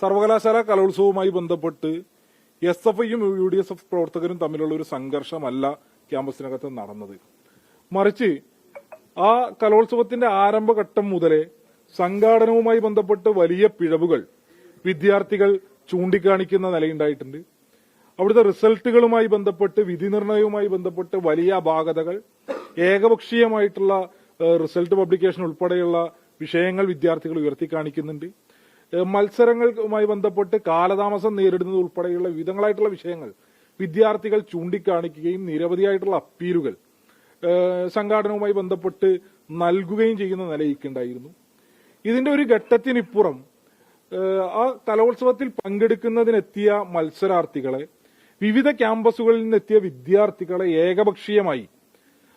സർവകലാശാല കലോത്സവവുമായി ബന്ധപ്പെട്ട് എസ് എഫ് ഐയും യു ഡി എസ് എഫ് പ്രവർത്തകരും തമ്മിലുള്ള ഒരു സംഘർഷമല്ല ക്യാമ്പസിനകത്ത് നടന്നത്. മറിച്ച് ആ കലോത്സവത്തിന്റെ ആരംഭഘട്ടം മുതലേ സംഘാടനവുമായി ബന്ധപ്പെട്ട് വലിയ പിഴവുകൾ വിദ്യാർത്ഥികൾ ചൂണ്ടിക്കാണിക്കുന്ന നിലയുണ്ടായിട്ടുണ്ട്. അവിടുത്തെ റിസൾട്ടുകളുമായി ബന്ധപ്പെട്ട് വിധി നിർണയവുമായി ബന്ധപ്പെട്ട് വലിയ അപാകതകൾ ഏകപക്ഷീയമായിട്ടുള്ള റിസൾട്ട് പബ്ലിക്കേഷൻ ഉൾപ്പെടെയുള്ള വിഷയങ്ങൾ വിദ്യാർത്ഥികൾ ഉയർത്തി കാണിക്കുന്നുണ്ട് മത്സരങ്ങളുമായി ബന്ധപ്പെട്ട് കാലതാമസം നേരിടുന്നത് ഉൾപ്പെടെയുള്ള വിധങ്ങളായിട്ടുള്ള വിഷയങ്ങൾ വിദ്യാർത്ഥികൾ ചൂണ്ടിക്കാണിക്കുകയും നിരവധിയായിട്ടുള്ള അപ്പീലുകൾ സംഘാടനവുമായി ബന്ധപ്പെട്ട് നൽകുകയും ചെയ്യുന്ന നിലയിക്കുണ്ടായിരുന്നു ഇതിന്റെ ഒരു ഘട്ടത്തിനിപ്പുറം ആ കലോത്സവത്തിൽ പങ്കെടുക്കുന്നതിനെത്തിയ മത്സരാർത്ഥികളെ വിവിധ ക്യാമ്പസുകളിൽ നിന്നെത്തിയ വിദ്യാർത്ഥികളെ ഏകപക്ഷീയമായി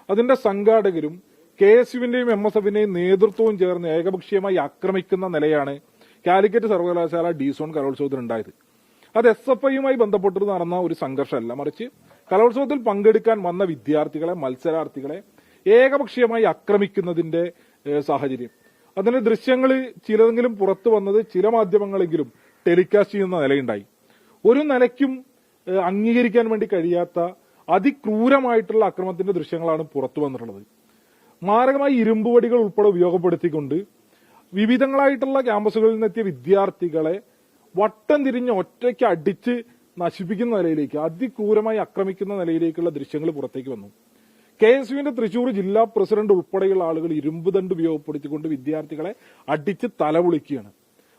അതിന്റെ സംഘാടകരും കെ എസ് യുവിന്റെയും എം എസ് എഫിന്റെയും നേതൃത്വവും ചേർന്ന് ഏകപക്ഷീയമായി ആക്രമിക്കുന്ന നിലയാണ് കാലിക്കറ്റ് സർവകലാശാല ഡി സോൺ കലോത്സവത്തിനുണ്ടായത് അത് എസ് എഫ് ഐയുമായി ബന്ധപ്പെട്ട് നടന്ന ഒരു സംഘർഷമല്ല. മറിച്ച് കലോത്സവത്തിൽ പങ്കെടുക്കാൻ വന്ന വിദ്യാർത്ഥികളെ മത്സരാർത്ഥികളെ ഏകപക്ഷീയമായി ആക്രമിക്കുന്നതിന്റെ സാഹചര്യം. അതിന്റെ ദൃശ്യങ്ങൾ ചിലതെങ്കിലും പുറത്തു വന്നത് ചില മാധ്യമങ്ങളെങ്കിലും ടെലികാസ്റ്റ് ചെയ്യുന്ന നിലയുണ്ടായി. ഒരു നിലയ്ക്കും അംഗീകരിക്കാൻ വേണ്ടി കഴിയാത്ത അതിക്രൂരമായിട്ടുള്ള അക്രമത്തിന്റെ ദൃശ്യങ്ങളാണ് പുറത്തു വന്നിട്ടുള്ളത്. മാരകമായി ഇരുമ്പുവടികൾ ഉൾപ്പെടെ ഉപയോഗപ്പെടുത്തിക്കൊണ്ട് വിവിധങ്ങളായിട്ടുള്ള ക്യാമ്പസുകളിൽ നിന്നെത്തിയ വിദ്യാർത്ഥികളെ വട്ടം തിരിഞ്ഞ് ഒറ്റയ്ക്ക് അടിച്ച് നശിപ്പിക്കുന്ന നിലയിലേക്ക് അതിക്രൂരമായി ആക്രമിക്കുന്ന നിലയിലേക്കുള്ള ദൃശ്യങ്ങൾ പുറത്തേക്ക് വന്നു. കെ എസ് യുവിന്റെ തൃശൂർ ജില്ലാ പ്രസിഡന്റ് ഉൾപ്പെടെയുള്ള ആളുകൾ ഇരുമ്പ് ദണ്ട് ഉപയോഗപ്പെടുത്തിക്കൊണ്ട് വിദ്യാർത്ഥികളെ അടിച്ച് തലവിളിക്കുകയാണ്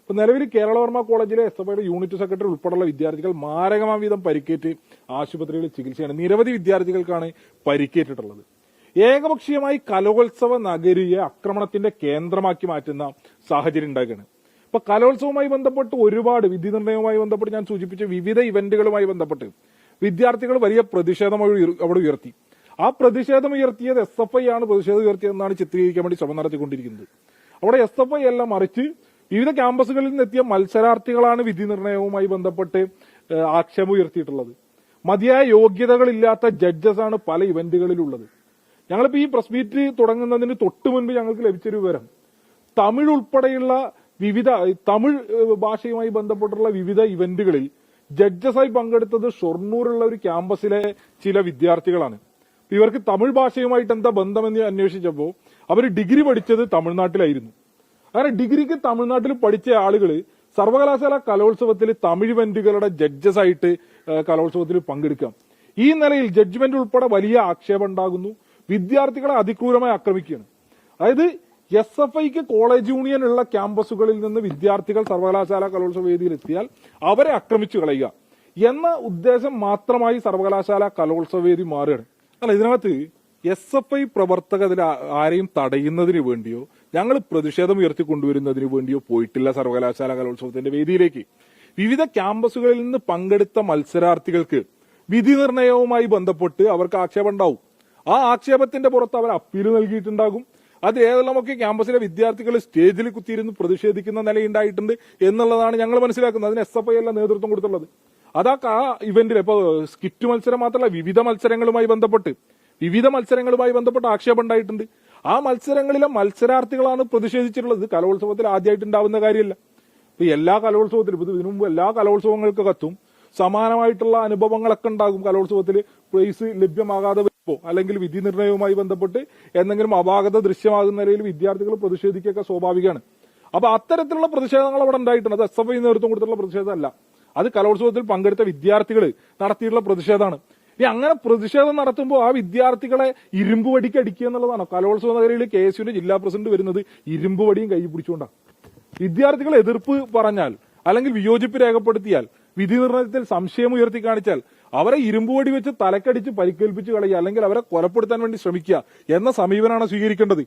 ഇപ്പൊ നിലവിൽ കേരളവർമ്മ കോളേജിലെ എസ് എഫ്ഐയുടെ യൂണിറ്റ് സെക്രട്ടറി ഉൾപ്പെടെയുള്ള വിദ്യാർത്ഥികൾ മാരകമാം വീതം പരിക്കേറ്റ് ആശുപത്രികളിൽ ചികിത്സയാണ്. നിരവധി വിദ്യാർത്ഥികൾക്കാണ് പരിക്കേറ്റിട്ടുള്ളത്. ഏകപക്ഷീയമായി കലോത്സവ നഗരിയെ ആക്രമണത്തിന്റെ കേന്ദ്രമാക്കി മാറ്റുന്ന സാഹചര്യം ഉണ്ടാക്കുകയാണ് ഇപ്പൊ കലോത്സവവുമായി ബന്ധപ്പെട്ട് ഒരുപാട് വിധി നിർണയവുമായി ബന്ധപ്പെട്ട് ഞാൻ സൂചിപ്പിച്ച വിവിധ ഇവന്റുകളുമായി ബന്ധപ്പെട്ട് വിദ്യാർത്ഥികൾ വലിയ പ്രതിഷേധം അവിടെ ഉയർത്തി. ആ പ്രതിഷേധം ഉയർത്തിയത് എസ് എഫ് ഐ ആണ് പ്രതിഷേധം ഉയർത്തിയതെന്നാണ് ചിത്രീകരിക്കാൻ വേണ്ടി ശ്രമം നടത്തിക്കൊണ്ടിരിക്കുന്നത്. അവിടെ എസ് എഫ് ഐ എല്ലാം മറിച്ച് വിവിധ ക്യാമ്പസുകളിൽ നിന്നെത്തിയ മത്സരാർത്ഥികളാണ് വിധി നിർണയവുമായി ബന്ധപ്പെട്ട് ആക്ഷേപം ഉയർത്തിയിട്ടുള്ളത്. മതിയായ യോഗ്യതകളില്ലാത്ത ജഡ്ജസ് ആണ് പല ഇവന്റുകളിലുള്ളത്. ഞങ്ങളിപ്പോ ഈ പ്രസ് മീറ്റ് തുടങ്ങുന്നതിന് തൊട്ട് മുൻപ് ഞങ്ങൾക്ക് ലഭിച്ചൊരു വിവരം. തമിഴ് ഉൾപ്പെടെയുള്ള വിവിധ തമിഴ് ഭാഷയുമായി ബന്ധപ്പെട്ടുള്ള വിവിധ ഇവന്റുകളിൽ ജഡ്ജസായി പങ്കെടുത്തത് ഷൊർണൂറുള്ള ഒരു ക്യാമ്പസിലെ ചില വിദ്യാർത്ഥികളാണ്. ഇവർക്ക് തമിഴ് ഭാഷയുമായിട്ട് എന്താ ബന്ധമെന്ന് അന്വേഷിച്ചപ്പോൾ അവർ ഡിഗ്രി പഠിച്ചത് തമിഴ്നാട്ടിലായിരുന്നു. അങ്ങനെ ഡിഗ്രിക്ക് തമിഴ്നാട്ടിൽ പഠിച്ച ആളുകൾ സർവകലാശാല കലോത്സവത്തിൽ തമിഴ് ഇവന്റുകളുടെ ജഡ്ജസായിട്ട് കലോത്സവത്തിൽ പങ്കെടുക്കാം. ഈ നിലയിൽ ജഡ്ജ്മെന്റ് ഉൾപ്പെടെ വലിയ ആക്ഷേപം ഉണ്ടാകുന്നു. വിദ്യാർത്ഥികളെ അതിക്രൂരമായി ആക്രമിക്കുകയാണ്. അതായത് എസ് എഫ് ഐക്ക് കോളേജ് യൂണിയൻ ഉള്ള ക്യാമ്പസുകളിൽ നിന്ന് വിദ്യാർത്ഥികൾ സർവകലാശാല കലോത്സവ വേദിയിൽ എത്തിയാൽ അവരെ ആക്രമിച്ചു കളയുക എന്ന ഉദ്ദേശം മാത്രമായി സർവകലാശാല കലോത്സവ വേദി മാറുകയാണ്. അല്ല ഇതിനകത്ത് എസ് എഫ് ഐ പ്രവർത്തകർ ആരെയും തടയുന്നതിന് വേണ്ടിയോ ഞങ്ങൾ പ്രതിഷേധം ഉയർത്തി കൊണ്ടുവരുന്നതിന് വേണ്ടിയോ പോയിട്ടില്ല സർവകലാശാല കലോത്സവത്തിന്റെ വേദിയിലേക്ക്. വിവിധ ക്യാമ്പസുകളിൽ നിന്ന് പങ്കെടുത്ത മത്സരാർത്ഥികൾക്ക് വിധി നിർണയവുമായി ബന്ധപ്പെട്ട് അവർക്ക് ആക്ഷേപം ഉണ്ടാവും. ആ ആക്ഷേപത്തിന്റെ പുറത്ത് അവർ അപ്പീൽ നൽകിയിട്ടുണ്ടാകും. അത് ഏതെല്ലാമൊക്കെ ക്യാമ്പസിലെ വിദ്യാർത്ഥികൾ സ്റ്റേജിൽ കുത്തിയിരുന്ന് പ്രതിഷേധിക്കുന്ന നിലയുണ്ടായിട്ടുണ്ട് എന്നുള്ളതാണ് ഞങ്ങൾ മനസ്സിലാക്കുന്നത്. അതിന് എസ് എഫ് ഐ അല്ല നേതൃത്വം കൊടുത്തുള്ളത്. അതാ ആ ഇവന്റിൽ ഇപ്പൊ സ്കിറ്റ് മത്സരം മാത്രമല്ല വിവിധ മത്സരങ്ങളുമായി ബന്ധപ്പെട്ട് വിവിധ മത്സരങ്ങളുമായി ബന്ധപ്പെട്ട് ആക്ഷേപം ഉണ്ടായിട്ടുണ്ട്. ആ മത്സരങ്ങളിലെ മത്സരാർത്ഥികളാണ് പ്രതിഷേധിച്ചിട്ടുള്ളത്. കലോത്സവത്തിൽ ആദ്യമായിട്ട് ഉണ്ടാവുന്ന കാര്യമല്ല. ഇപ്പൊ എല്ലാ കലോത്സവത്തിലും ഇപ്പൊ ഇതിനു മുമ്പ് എല്ലാ കലോത്സവങ്ങൾക്കകത്തും സമാനമായിട്ടുള്ള അനുഭവങ്ങളൊക്കെ ഉണ്ടാകും കലോത്സവത്തിൽ. പ്രൈസ് ലഭ്യമാകാതെ വരുമ്പോ അല്ലെങ്കിൽ വിധി നിർണയവുമായി ബന്ധപ്പെട്ട് എന്തെങ്കിലും അപാകത ദൃശ്യമാകുന്ന നിലയിൽ വിദ്യാർത്ഥികൾ പ്രതിഷേധിക്കുകയൊക്കെ സ്വാഭാവികമാണ്. അപ്പൊ അത്തരത്തിലുള്ള പ്രതിഷേധങ്ങൾ അവിടെ ഉണ്ടായിട്ടുണ്ട്. അത് എസ് എഫ് ഐ നേതൃത്വം കൊടുത്തിട്ടുള്ള പ്രതിഷേധമല്ല. അത് കലോത്സവത്തിൽ പങ്കെടുത്ത വിദ്യാർത്ഥികൾ നടത്തിയിട്ടുള്ള പ്രതിഷേധമാണ്. ഇനി അങ്ങനെ പ്രതിഷേധം നടത്തുമ്പോൾ ആ വിദ്യാർത്ഥികളെ ഇരുമ്പ് വടിക്ക് അടിക്കുക എന്നുള്ളതാണ്? കലോത്സവ നഗരയിൽ കെ എസ് യുവിന്റെ ജില്ലാ പ്രസിഡന്റ് വരുന്നത് ഇരുമ്പ് വടിയും കൈ പിടിച്ചുകൊണ്ടാണ് വിദ്യാർത്ഥികളെ എതിർപ്പ് പറഞ്ഞാൽ അല്ലെങ്കിൽ വിയോജിപ്പ് രേഖപ്പെടുത്തിയാൽ വിധി നിർണയത്തിൽ സംശയം ഉയർത്തി കാണിച്ചാൽ അവരെ ഇരുമ്പുവടി വെച്ച് തലക്കടിച്ച് പരിക്കേൽപ്പിച്ചു കളയുക അല്ലെങ്കിൽ അവരെ കൊലപ്പെടുത്താൻ വേണ്ടി ശ്രമിക്കുക എന്ന സമീപനമാണ് സ്വീകരിക്കേണ്ടത്.